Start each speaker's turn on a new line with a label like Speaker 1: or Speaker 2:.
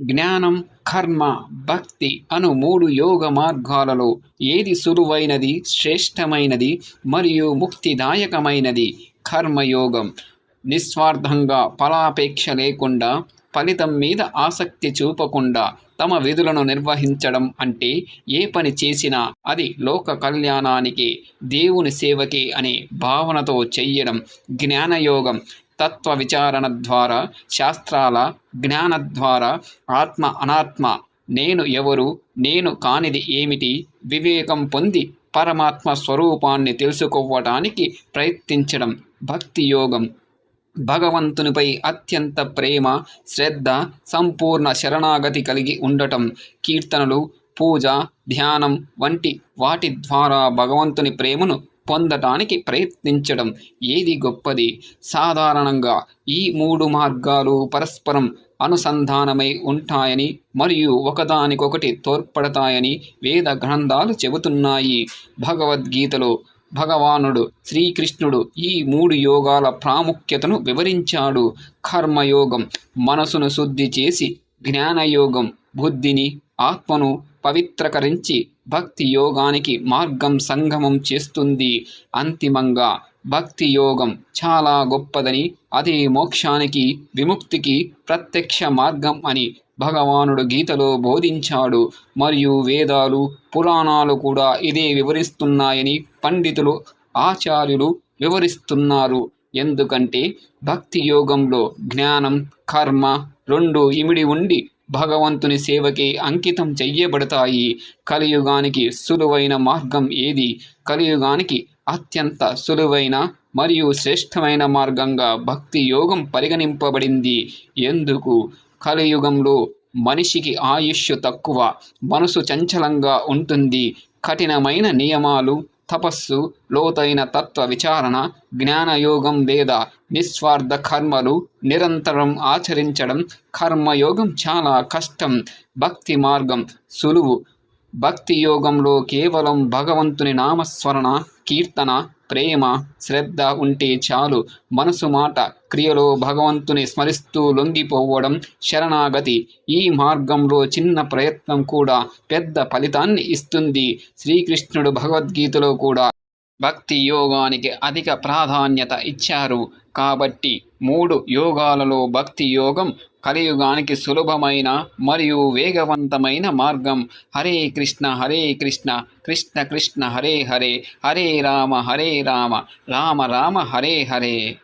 Speaker 1: జ్ఞానం కర్మ భక్తి అను మూడు యోగ మార్గాలలో ఏది సులువైనది శ్రేష్టమైనది మరియు ముక్తిదాయకమైనది? కర్మయోగం. నిస్వార్థంగా ఫలాపేక్ష లేకుండా ఫలితం మీద ఆసక్తి చూపకుండా తమ విధులను నిర్వహించడం అంటే ఏ పని చేసినా అది లోక కళ్యాణానికి దేవుని సేవకే అనే భావనతో చెయ్యడం. జ్ఞానయోగం. తత్వ విచారణ ద్వారా శాస్త్రాల జ్ఞాన ద్వారా ఆత్మ అనాత్మ నేను ఎవరు నేను కానిది ఏమిటి వివేకం పొంది పరమాత్మ స్వరూపాన్ని తెలుసుకోవటానికి ప్రయత్నించడం భక్తి యోగం. భగవంతునిపై అత్యంత ప్రేమ శ్రద్ధ సంపూర్ణ శరణాగతి కలిగి ఉండటం కీర్తనలు పూజ ధ్యానం వంటి వాటి ద్వారా భగవంతుని ప్రేమను పొందటానికి ప్రయత్నించడం ఏది గొప్పది? సాధారణంగా ఈ మూడు మార్గాలు పరస్పరం అనుసంధానమై ఉంటాయని మరియు ఒకదానికొకటి తోడ్పడతాయని వేద గ్రంథాలు చెబుతున్నాయి. భగవద్గీతలో భగవానుడు శ్రీకృష్ణుడు ఈ మూడు యోగాల ప్రాముఖ్యతను వివరించాడు. కర్మయోగం మనసును శుద్ధి చేసి జ్ఞానయోగం బుద్ధిని ఆత్మను పవిత్రకరించి భక్తి యోగానికి మార్గం సంగమం చేస్తుంది. అంతిమంగా భక్తి యోగం చాలా గొప్పదని అదే మోక్షానికి విముక్తికి ప్రత్యక్ష మార్గం అని భగవానుడు గీతలో బోధించాడు. మరియు వేదాలు పురాణాలు కూడా ఇదే వివరిస్తున్నాయని పండితులు ఆచార్యులు వివరిస్తున్నారు. ఎందుకంటే భక్తి యోగంలో జ్ఞానం కర్మ రెండు ఇమిడి ఉండి భగవంతుని సేవకి అంకితం చెయ్యబడతాయి. కలియుగానికి సులువైన మార్గం ఏది? కలియుగానికి అత్యంత సులువైన మరియు శ్రేష్టమైన మార్గంగా భక్తి యోగం పరిగణింపబడింది. ఎందుకు? కలియుగంలో మనిషికి ఆయుష్ తక్కువ మనసు చంచలంగా ఉంటుంది. కఠినమైన నియమాలు తపస్సు లోతైన తత్వ విచారణ జ్ఞానయోగం లేదా నిస్వార్థ కర్మలు నిరంతరం ఆచరించడం కర్మయోగం చాలా కష్టం భక్తి మార్గం సులువు. భక్తి యోగంలో కేవలం భగవంతుని నామస్మరణ కీర్తన ప్రేమ శ్రద్ధ ఉంటే చాలు. మనసు మాట క్రియలో భగవంతుని స్మరిస్తూ లొంగిపోవడం శరణాగతి. ఈ మార్గంలో చిన్న ప్రయత్నం కూడా పెద్ద ఫలితాన్ని ఇస్తుంది. శ్రీకృష్ణుడు భగవద్గీతలో కూడా భక్తి యోగానికి అధిక ప్రాధాన్యత ఇచ్చారు. కాబట్టి మూడు యోగాలలో భక్తి యోగం కలియుగానికి సులభమైన మరియు వేగవంతమైన మార్గం. హరే కృష్ణ హరే కృష్ణ కృష్ణ కృష్ణ హరే హరే హరే రామ హరే రామ రామ రామ హరే హరే.